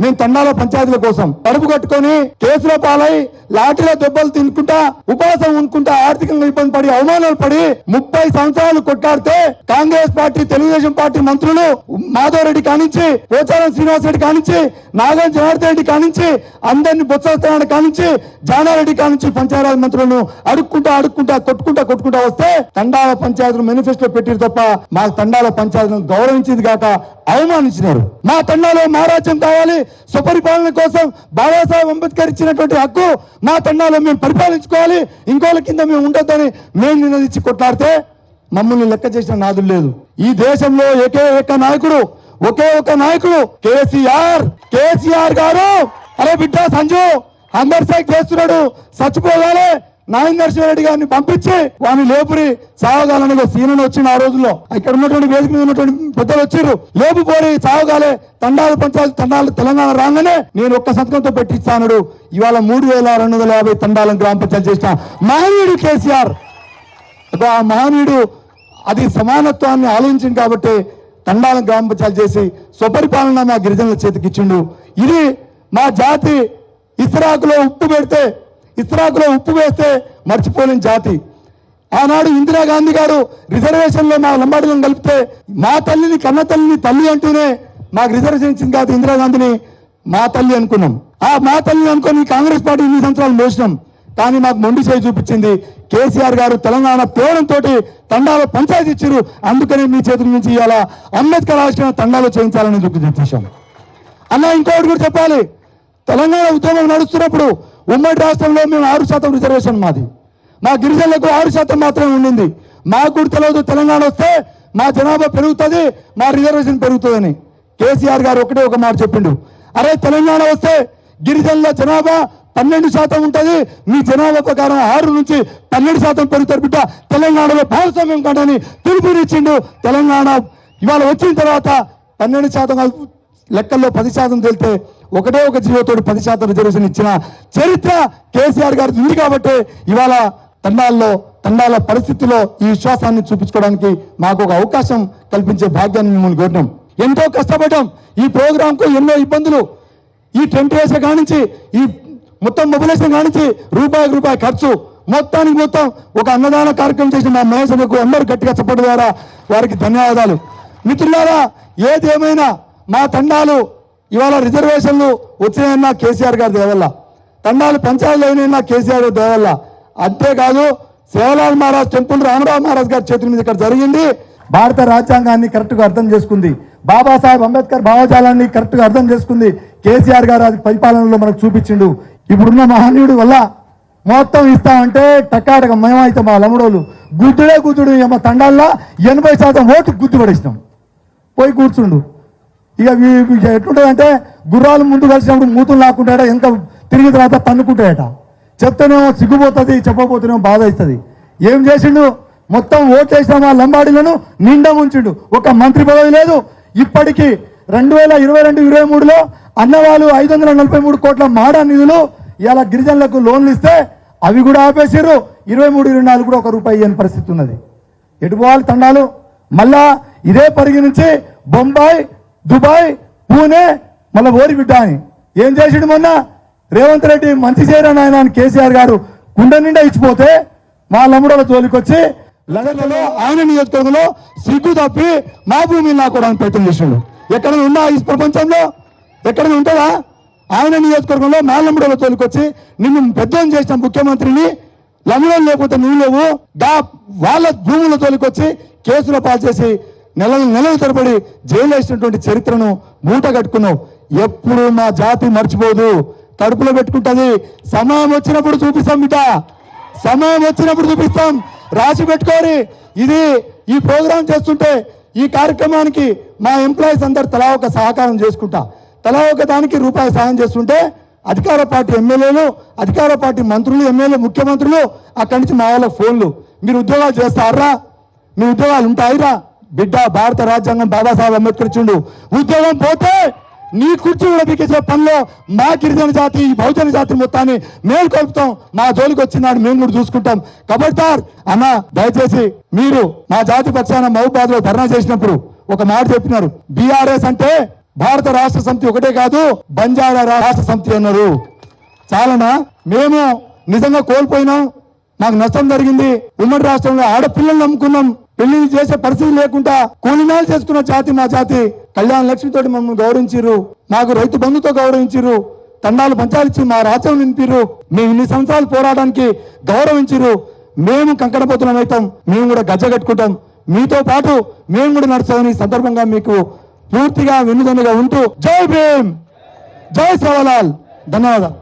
మేము తండాల పంచాయతీల కోసం కడుపు కట్టుకొని కేసుల పాలై లాఠీల దెబ్బలు తినుకుంటా ఉపవాసం ఉండుకుంటా ఆర్థికంగా ఇబ్బంది పడి అవమానాలు పడి ముప్పై సంవత్సరాలు కొట్టాడితే కాంగ్రెస్ పార్టీ తెలుగుదేశం పార్టీ మంత్రులు మాధవ్ రెడ్డి కానించి పోచారం శ్రీనివాస్ రెడ్డి కానించి నాగం జనార్దన్ రెడ్డి కానించి అందరిని బొత్స కానించి జానారెడ్డి కానించి పంచాయతీ మంత్రులను అడుక్కుంటా అడుక్కుంటా కొట్టుకుంటా కొట్టుకుంటా వస్తే తండాల పంచాయతీలు మేనిఫెస్టో పెట్టిరు తప్ప మా తండాల పంచాయతీలను గౌరవించింది కాక అవమానించినారు. మా తండాలో మహారాజ్యం కావాలి. సుపరిపాలన కోసం బాబాసాహెబ్ అంబేద్కర్ ఇచ్చినటువంటి హక్కు మా తండాలో మేము పరిపాలించుకోవాలి. ఇంకోళ్ళ కింద మేము ఉండొద్దని మేము నినదించి కొట్లాడితే మమ్మల్ని లెక్క చేసిన నాదులు లేదు. ఈ దేశంలో ఒకే ఏక నాయకుడు ఒకే ఒక నాయకుడు కేసీఆర్. కేసీఆర్ గారు. అరే బిడ్డ సంజు అందరి సైక్ చేస్తున్నాడు. చచ్చిపోవాలే నాగేందర్ రెడ్డి గారిని పంపించి వాని లేపురి సావగాలని ఒక సీనని వచ్చిన ఆ రోజుల్లో. ఇక్కడ ఉన్నటువంటి వేదిక మీద ఉన్నటువంటి పెద్దలు వచ్చారు లేపు పోరి సావగాలే తండాలు పంచాయతీ తండాలు తెలంగాణ రాగానే నేను ఒక్క సంతకంతో పెట్టిస్తాను ఇవాళ మూడు వేల రెండు వందల యాభై తండాలను గ్రామ పంచాయతీ చేసిన మహనీయుడు కేసీఆర్. ఆ మహనీయుడు అది సమానత్వాన్ని ఆలోచించింది కాబట్టి తండాల గ్రామ పంచాయతీ చేసి స్వపరిపాలన మా గిరిజనుల చేతికిచ్చిండు. ఇది మా జాతి ఇస్రాకులో ఉప్పు పెడితే ఇస్త్రాకులో ఉప్పు వేస్తే మర్చిపోలేని జాతి. ఆనాడు ఇందిరాగాంధీ గారు రిజర్వేషన్లో మా లంబాడులను కలిపితే మా తల్లిని కన్న తల్లిని తల్లి అంటూనే మాకు రిజర్వేషన్ ఇచ్చింది కాదు ఇందిరాగాంధీని మా తల్లి అనుకున్నాం. ఆ మా తల్లి అనుకుని కాంగ్రెస్ పార్టీ ఇన్ని సంవత్సరాలు మోసినాం. కానీ మాకు మొండి చేయి చూపించింది. కేసీఆర్ గారు తెలంగాణ పేరంతో తండాలో పంచాయతీ ఇచ్చారు. అందుకని మీ చేతుల నుంచి ఇవాళ అంబేద్కర్ రాష్ట్రం తండాలో చేయించాలని చూపించాం అన్న ఇంకోటి కూడా చెప్పాలి. తెలంగాణ ఉద్యమం నడుస్తున్నప్పుడు ఉమ్మడి రాష్ట్రంలో మేము ఆరు శాతం రిజర్వేషన్ మాది. మా గిరిజనులకు ఆరు శాతం మాత్రమే ఉండింది. మాకు కూడా తెలియదు తెలంగాణ వస్తే మా జనాభా పెరుగుతుంది మా రిజర్వేషన్ పెరుగుతుందని. కేసీఆర్ గారు ఒకటే ఒక మాట చెప్పిండు. అరే తెలంగాణ వస్తే గిరిజనుల జనాభా పన్నెండు శాతం ఉంటుంది మీ జనాభా ప్రకారం ఆరు నుంచి పన్నెండు శాతం పెరుగుతారు బిడ్డ. తెలంగాణలో భాగస్వామ్యం కంటని పిలుపునిచ్చిండు తెలంగాణ ఇవాళ వచ్చిన తర్వాత పన్నెండు శాతం లెక్కల్లో పది శాతం తెలితే ఒకటే ఒక జీవోతోడు పది శాతం రిజర్వేషన్ ఇచ్చిన చరిత్ర కేసీఆర్ గారి ఉంది కాబట్టి ఇవాళ తండాల్లో తండాల పరిస్థితిలో ఈ విశ్వాసాన్ని చూపించుకోవడానికి మాకు ఒక అవకాశం కల్పించే భాగ్యాన్ని మిమ్మల్ని కోరినాం. ఎంతో కష్టపడ్డాం. ఈ ప్రోగ్రామ్కు ఎన్నో ఇబ్బందులు. ఈ టెంట్ వేసే కానించి ఈ మొత్తం మొబిలైజేషన్ కానించి రూపాయికి రూపాయి ఖర్చు. మొత్తానికి మొత్తం ఒక అన్నదాన కార్యక్రమం చేసిన మా మహేశ్వరకు అందరూ గట్టిగా చెప్పడం ద్వారా వారికి ధన్యవాదాలు. మిత్రులారా ఏదేమైనా మా తండాలు ఇవాళ రిజర్వేషన్లు వచ్చినాయన్నా కేసీఆర్ గారి దేవల్ల. తండాలు పంచాయతీలు అయినా కేసీఆర్ గారి దేవల్ల. అంతేకాదు సేవలాల్ మహారాజ్ టెంపుల్ రామరావు మహారాజ్ గారి చేతుల మీద ఇక్కడ జరిగింది. భారత రాజ్యాంగాన్ని కరెక్ట్గా అర్థం చేసుకుంది. బాబాసాహెబ్ అంబేద్కర్ భావజాలాన్ని కరెక్ట్గా అర్థం చేసుకుంది. కేసీఆర్ గారు అది పరిపాలనలో మనకు చూపించిండు. ఇప్పుడున్న మహనీయుడు వల్ల మొత్తం ఇస్తామంటే టక్కాటక మేమైతే మా లమ్ముడోళ్ళు గుద్దుడే గుద్దుడు మా తండాల్లో ఎనభై శాతం ఓటు గుద్దు పడేసినాం పోయి కూర్చుండు. ఇక వీ- ఎట్లుంటుందంటే గుర్రాలు ముందు కలిసినప్పుడు మూతులు లాక్కుంటాయట ఎంత తిరిగిన తర్వాత తన్నుకుంటాయట. చెప్తేనేమో సిగ్గుపోతుంది చెప్పబోతేనేమో బాధ అవుతుంది ఏం చేసిండు? మొత్తం ఓట్లేసిన మా లంబాడీలను నిండా ఉంచిండు ఒక మంత్రి పదవి లేదు. ఇప్పటికీ రెండు వేల ఇరవై రెండు ఇరవై మూడులో అన్నవాళ్ళు ఐదు వందల నలభై మూడు కోట్ల మాడా నిధులు ఇలా గిరిజనులకు లోన్లు ఇస్తే అవి కూడా ఆపేసారు ఇరవై మూడు ఇరవై నాలుగు కూడా ఒక రూపాయి ఇవ్వని పరిస్థితి ఉన్నది. ఎటు పోవాలి తండాలు? మళ్ళా ఇదే పరిగణించి బొంబాయి దుబాయ్ పూణే మళ్ళా ఓరి బిడ్డ అని. ఏం చేసిండు మొన్న? రేవంత్ రెడ్డి మంచి చేయరా ఆయన అని కేసీఆర్ గారు గుండె నిండా ఇచ్చిపోతే మా లమ్ముడల జోలికొచ్చి లగన్లలో ఆయన నియోజకవర్గంలో సిగ్గు తప్పి మా భూమిని నా కూడా పెట్టిన చేసాడు. ఎక్కడ ఉన్నా ఈ ప్రపంచంలో? ఎక్కడ ఉంటుందా? ఆయన నియోజకవర్గంలో మా లమ్ముడల జోలికొచ్చి నిన్ను పెద్దం చేసిన ముఖ్యమంత్రిని లమ్ముడలు లేకపోతే నువ్వు లేవు. దా వాళ్ళ భూముల తోలికొచ్చి కేసులో పాలు చేసి నెలలు నెలల తరబడి జైలు వేసినటువంటి చరిత్రను మూట కట్టుకున్నావు. ఎప్పుడు మా జాతి మర్చిపోదు. కడుపులో పెట్టుకుంటుంది. సమయం వచ్చినప్పుడు చూపిస్తాం బిడ్డ. సమయం వచ్చినప్పుడు చూపిస్తాం. రాసి పెట్టుకోరి. ఇది ఈ ప్రోగ్రాం చేస్తుంటే ఈ కార్యక్రమానికి మా ఎంప్లాయీస్ అందరు తలా ఒక సహకారం చేసుకుంటా. తలా ఒక దానికి రూపాయి సహాయం చేస్తుంటే అధికార పార్టీ ఎమ్మెల్యేలు అధికార పార్టీ మంత్రులు ఎమ్మెల్యే ముఖ్యమంత్రులు అక్కడి నుంచి మా వాళ్ళ ఫోన్లు. మీరు ఉద్యోగాలు చేస్తారా? మీ ఉద్యోగాలు ఉంటాయిరా? బిడ్డ భారత రాజ్యాంగం బాబాసాహెబ్ అంబేద్కర్ ఇచ్చిండు. ఉద్యోగం పోతే నీ కుర్చీ కూడా పీకేసే పనిలో మా గిరిజన జాతి ఈ బహుజన జాతి మొత్తాన్ని మేము కలుపుతాం. మా జోలికి వచ్చినాడు మేము కూడా చూసుకుంటాం. కబడ్దార్ అన్న దయచేసి మీరు మా జాతి పక్షాన మహబాద్లో ధర్నా చేసినప్పుడు ఒక మాట చెప్పినారు. బీఆర్ఎస్ అంటే భారత రాష్ట్ర సమితి ఒకటే కాదు బంజారా రాష్ట్ర సమితి అన్నారు. చాలనా? మేము నిజంగా కోల్పోయినాం. మాకు నష్టం జరిగింది. ఉమ్మడి రాష్ట్రంలో ఆడపిల్లలు నమ్ముకున్నాం. పెళ్ళి చేసే పరిస్థితి లేకుండా కూలినాలు చేసుకున్న జాతి మా జాతి. కళ్యాణ లక్ష్మితోటి మమ్మల్ని గౌరవించారు మాకు రైతు బంధుతో గౌరవించారు తండాలు పంచాలిచ్చి మా రాజ్యం నింపిరు మేము ఇన్ని సంవత్సరాలు పోరాటానికి గౌరవించిర్రు. మేము కంకణపోతులం అవుతాం. మేము కూడా గజ్జ కట్టుకుంటాం. మీతో పాటు మేము కూడా నడుస్తామని సందర్భంగా మీకు పూర్తిగా వెన్నుదన్నుగా ఉంటూ జై భీమ్! జై సవలాల్ ధన్యవాదాలు.